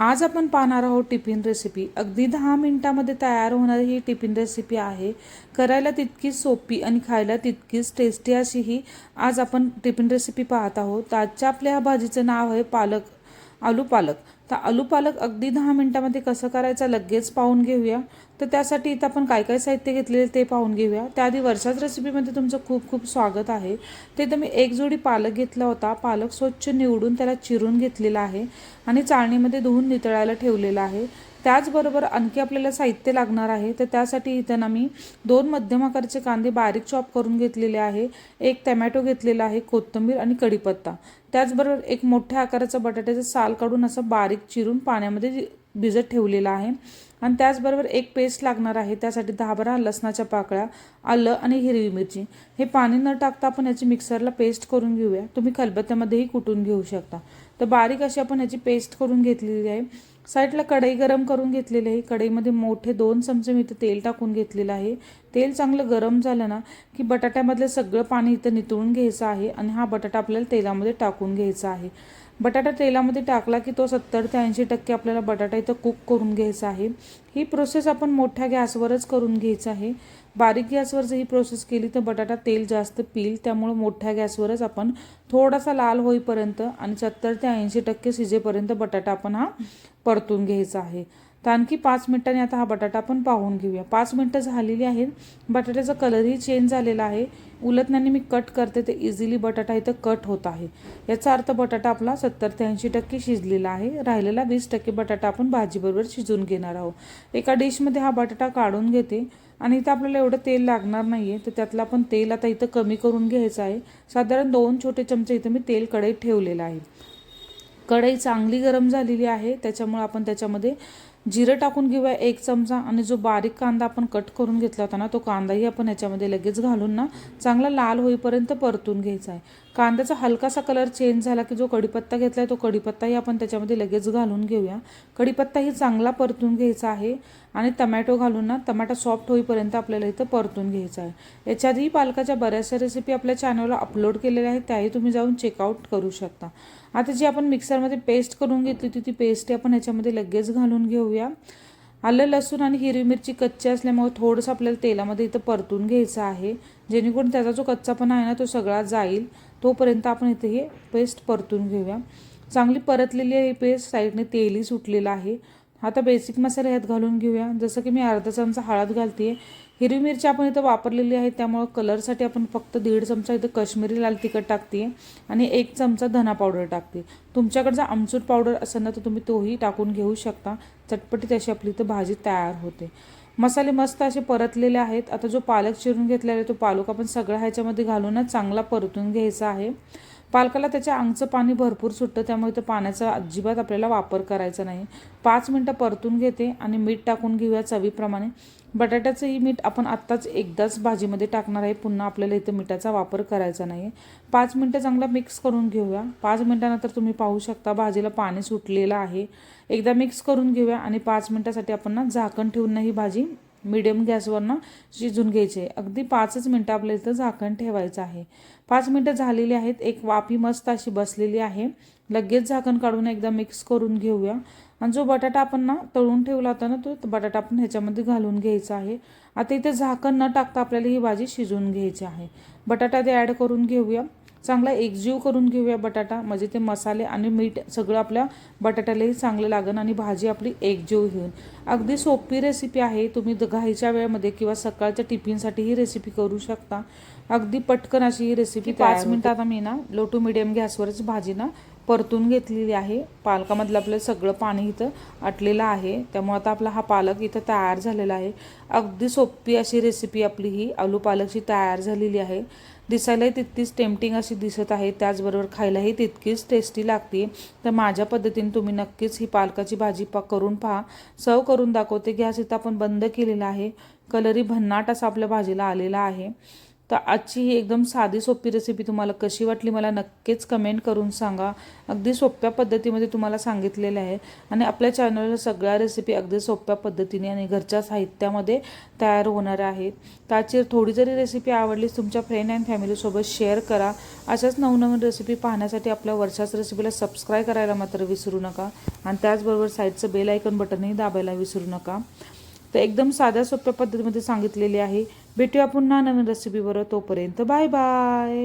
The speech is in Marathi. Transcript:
आज आपण पाहणार आहोत टिफिन रेसिपी अगदी दहा मिनिटामध्ये तयार होणारी ही टिफिन रेसिपी आहे. करायला तितकीच सोपी आणि खायला तितकीच टेस्टी अशी ही आज आपण टिफिन रेसिपी पाहत आहोत. आजच्या आपल्या ह्या भाजीचं नाव आहे पालक आलू पालक. तर आलू पालक अगदी दहा मिनटामध्ये कसं करायचं लगेच पाहून घेऊया. तर त्यासाठी इथं आपण काय काय साहित्य घेतलेले ते पाहून घेऊया. त्याआधी वर्षाच रेसिपीमध्ये तुमचं खूप खूप स्वागत आहे. ते तर मी एक जोडी पालक घेतला होता. पालक स्वच्छ निवडून त्याला चिरून घेतलेला आहे आणि चाळणीमध्ये धुवून नितळायला ठेवलेला आहे. त्याचबरोबर आणखी आपल्याला साहित्य लागणार आहे. तर त्यासाठी इथे ना मी दोन मध्यम आकाराचे कांदे बारीक चॉप करून घेतलेले आहे. एक टमॅटो घेतलेला आहे कोथिंबीर आणि कढीपत्ता. त्याचबरोबर एक मोठ्या आकाराचा बटाट्याचं साल काढून असं बारीक चिरून पाण्यामध्ये भिजत ठेवलेला आहे. आणि त्याचबरोबर एक पेस्ट लागणार आहे. त्यासाठी दहा बारा लसणाच्या पाकळ्या आलं आणि हिरवी मिरची. हे पाणी न टाकता आपण याची मिक्सरला पेस्ट करून घेऊया. तुम्ही खलबत्त्यामध्येही कुटून घेऊ शकता. तर बारीक अशी आपण याची पेस्ट करून घेतलेली आहे. साईडला कढई गरम करून घेतलेली आहे. कढईमध्ये मोठे दोन चमचे मी इथं तेल टाकून घेतलेलं आहे. तेल चांगलं गरम झालं ना की बटाट्यामधलं सगळं पाणी इथं नितळून घ्यायचं आहे आणि हा बटाटा आपल्याला तेलामध्ये टाकून घ्यायचा आहे. बटाटा तेलामध्ये टाकला की तो सत्तर ते ऐंशी टक्के आपल्याला बटाटा इथं कुक करून घ्यायचा आहे. ही प्रोसेस आपण मोठ्या गॅसवरच करून घ्यायचं आहे. बारीक गॅसवर जर ही प्रोसेस केली तर बटाटा तेल जास्त पिल त्यामुळं मोठ्या गॅसवरच आपण थोडासा लाल होईपर्यंत आणि सत्तर ते ऐंशी टक्के शिजेपर्यंत बटाटा आपण हा परतून घ्यायचा आहे. तर आणखी पाच मिनिटांनी आता हा बटाटा आपण पाहून घेऊया. पाच मिनटं झालेली आहेत. बटाट्याचा कलरही चेंज झालेला आहे. उलटण्याने मी कट करते ते इझिली बटाटा इथं कट होत आहे. याचा अर्थ बटाटा आपला सत्तर ते ऐंशी टक्के शिजलेला आहे. राहिलेला वीस टक्के बटाटा आपण भाजीबरोबर शिजून घेणार आहोत. एका डिशमध्ये हा बटाटा काढून घेते. आणि इथं आपल्याला एवढं तेल लागणार नाही आहे तर त्यातलं आपण तेल आता इथं कमी करून घ्यायचं आहे. साधारण दोन छोटे चमचे इथं मी तेल कढईत ठेवलेलं आहे. कढई चांगली गरम झालेली आहे त्याच्यामुळं आपण त्याच्यामध्ये जिरं टाकून घेऊया एक चमचा आणि जो बारीक कांदा आपण कट करून घेतला होता ना तो कांदाही आपण याच्यामध्ये लगेच घालून ना चांगला लाल होईपर्यंत परतून घ्यायचा आहे. कांद्याचा हलकासा कलर चेंज झाला की जो कढीपत्ता घेतला आहे तो कढीपत्ताही आपण त्याच्यामध्ये लगेच घालून घेऊया. कढीपत्ताही चांगला परतून घ्यायचा आहे आणि टमॅटो घालून ना टमाटा सॉफ्ट होईपर्यंत आपल्याला इथं परतून घ्यायचा आहे. याच्याआधी पालकाच्या बऱ्याचशा रेसिपी आपल्या चॅनलला अपलोड केलेल्या आहेत त्याही तुम्ही जाऊन चेकआउट करू शकता. आता जी आपण मिक्सरमध्ये पेस्ट करून घेतली होती ती पेस्ट आपण ह्याच्यामध्ये लगेच घालून घेऊया. आलं लसूण आणि हिरवी मिरची कच्ची असल्यामुळे थोडंसं आपल्याला तेलामध्ये इथं परतून घ्यायचं आहे. जेणेकरून त्याचा जो कच्चापणा आहे ना तो सगळा जाईल. तोपर्यंत आपण इथे हे पेस्ट परतून घेऊया. चांगली परतलेली आहे ही पेस्ट. साईडने तेलही सुटलेलं आहे. आता बेसिक मसाले ह्यात घालून घेऊया. जसं की मी अर्धा चमचा हळद घालते आहे हिरवी मिरची आपण इथं वापरलेली आहे त्यामुळं कलरसाठी आपण फक्त दीड चमचा इथं कश्मीरी लाल तिखट टाकते आणि एक चमचा धना पावडर टाकते तुमच्याकडचा जर आमचूर पावडर असेल ना तर तुम्ही तोही टाकून घेऊ शकता. चटपटीत अशी आपली इथं भाजी तयार होते. मसाले मस्त असे परतलेले आहेत. आता जो पालक चिरून घेतलेला आहे तो पालक आपण सगळा ह्याच्यामध्ये घालूनच चांगला परतून घ्यायचा आहे. पालकाला त्याच्या अंगचं पाणी भरपूर सुटतं त्यामुळे तर पाण्याचा अजिबात आपल्याला वापर करायचा नाही. पाच मिनटं परतून घेते आणि मीठ टाकून घेऊया चवीप्रमाणे. बटाट्याचंही मीठ आपण आत्ताच एकदाच भाजीमध्ये टाकणार आहे पुन्हा आपल्याला इथं मिठाचा वापर करायचा नाही पाच मिनटं चांगला मिक्स करून घेऊया. पाच मिनटानंतर तुम्ही पाहू शकता भाजीला पाणी सुटलेलं आहे. एकदा मिक्स करून घेऊया आणि पाच मिनटासाठी आपण ना झाकण ठेवून ही भाजी मिडियम गॅसवरनं शिजून घ्यायचे. अगदी पाचच मिनटं आपल्या इथं झाकण ठेवायचं आहे. पाच मिनटं झालेली आहेत. एक वाफी मस्त अशी बसलेली आहे. लगेच झाकण काढून एकदा मिक्स करून घेऊया. आणि जो बटाटा आपण ना तळून ठेवला होता ना तो बटाटा आपण ह्याच्यामध्ये घालून घ्यायचा आहे. आता इथे झाकण न टाकता आपल्याला ही भाजी शिजवून घ्यायची आहे. बटाटा ते ॲड करून घेऊया. चांगला एकजीव करून घेऊया बटाटा. म्हणजे ते मसाले आणि मीठ सगळं आपल्या बटाट्यालाही चांगलं लागन आणि भाजी आपली एकजीव घेऊन अगदी सोपी रेसिपी आहे. तुम्ही घाईच्या वेळेमध्ये किंवा सकाळच्या टिफिनसाठी ही रेसिपी करू शकता. अगदी पटकन अशी ही रेसिपी पाच मिनिटं आता मी ना लो टू मिडियम गॅसवरच भाजी ना परतून घेतलेली आहे. पालकामधलं आपलं सगळं पाणी इथं आटलेलं आहे. त्यामुळे आता आपला हा पालक इथं तयार झालेला आहे. अगदी सोपी अशी रेसिपी आपली ही आलू पालकची तयार झालेली आहे. दिसायलाही तितकीच टेम्पटिंग अशी दिसत आहे. त्याचबरोबर खायलाही तितकीच टेस्टी लागते तर माझ्या पद्धतीने तुम्ही नक्कीच ही पालकाची भाजी पा करून पहा. सर्व करून दाखवते. गॅस इथं आपण बंद केलेला आहे. कलरी भन्नाट असा आपल्या भाजीला आलेला आहे. तर आजची ही एकदम साधी सोपी रेसिपी तुम्हाला कशी वाटली मला नक्कीच कमेंट करून सांगा. अगदी सोप्या पद्धतीमध्ये तुम्हाला सांगितलेलं आहे. आणि आपल्या चॅनलला सगळ्या रेसिपी अगदी सोप्या पद्धतीने आणि घरच्या साहित्यामध्ये तयार होणार आहेत. त्याची थोडी जरी रेसिपी आवडलीच तुमच्या फ्रेंड अँड फॅमिलीसोबत शेअर करा. अशाच नवनवीन रेसिपी पाहण्यासाठी आपल्या वर्षाच रेसिपीला सबस्क्राईब करायला मात्र विसरू नका. आणि त्याचबरोबर साईडचं बेल आयकन बटनही दाबायला विसरू नका. तर एकदम साध्या सोप्या पद्धतीमध्ये सांगितलेली आहे. भेटूया पुन्हा नवीन रेसिपीवर तोपर्यंत. Bye bye